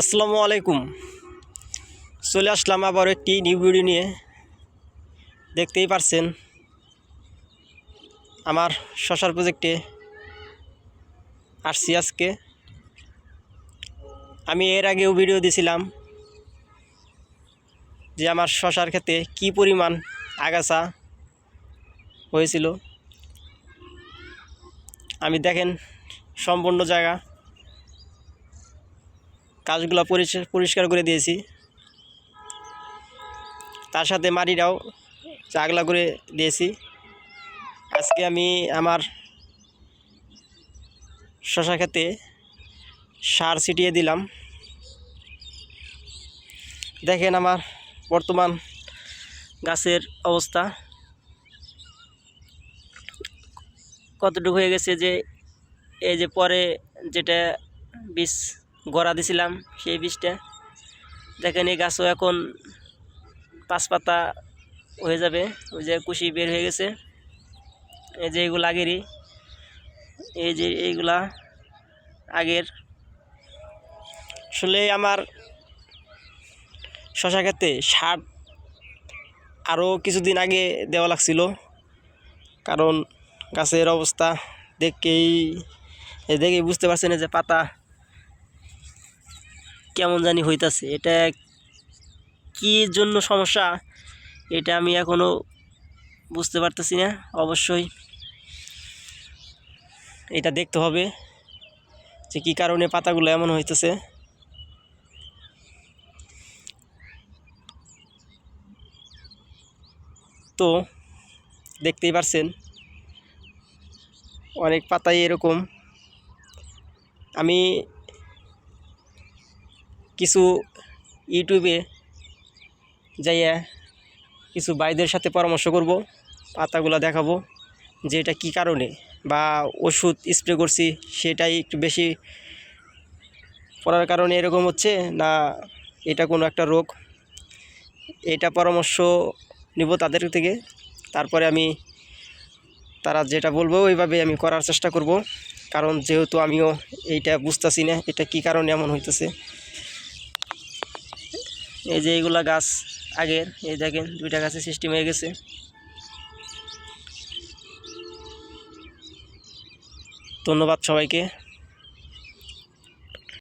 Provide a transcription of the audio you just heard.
আসসালামু আলাইকুম। চলে আসলাম আবার একটি নিউ ভিডিও নিয়ে। দেখতেই পারছেন, আমার শশার প্রজেক্টে আসছি আজকে। আমি এর আগেও ভিডিও দিছিলাম যে আমার শশার ক্ষেতে কি পরিমাণ আগাছা হয়েছিল। আমি দেখেন, সম্পূর্ণ জায়গা কাজগুলো পরিষ্কার করে দিয়েছি। তার সাথে মাটিটাও চাগলা করে দিয়েছি। আজকে আমি আমার শশা খেতে সার ছিটিয়ে দিলাম। দেখেন আমার বর্তমান গাছের অবস্থা। কতটুকু হয়ে গেছে যে, এই যে পরে যেটা বীজ গড়া দিছিলাম সেই বীজটা। দেখেন এই গাছও এখন পাঁচ পাতা হয়ে যাবে, ওই যে কুশি বের হয়ে গেছে। এই যে এইগুলো আগেরই, এই যে এইগুলা আগের। আসলে আমার শশা খেতে সার আরও কিছুদিন আগে দেওয়া লাগছিল, কারণ গাছের অবস্থা দেখেই দেখেই বুঝতে পারছেন যে পাতা কেমন জানি হইতাছে, এটা কি জন্য সমস্যা, এটা আমি এখনও বুঝতে পারতেছি না, অবশ্যই। এটা দেখতে হবে যে কী কারণে পাতাগুলো এমন হইতেছে। তো, দেখতেই পারছেন, অনেক পাতাই এরকম। আমি কিছু ইউটিউবে যাইয়া কিছু ভাইদের সাথে পরামর্শ করব, পাতাগুলো দেখাবো যে এটা কী কারণে বা ওষুধ স্প্রে করছি সেটাই একটু বেশি পড়ার কারণে এরকম হচ্ছে না এটা কোনো একটা রোগ। এটা পরামর্শ নিব তাদের থেকে, তারপরে আমি তারা যেটা বলব ওইভাবে আমি করার চেষ্টা করব, কারণ যেহেতু আমিও এইটা বুঝতেছি না এটা কী কারণে এমন হইতেছে। এই যে এইগুলা গাছ আগের এই দেখেন দুইটা গাছের সিস্টেম হয়ে গেছে। ধন্যবাদ সবাইকে।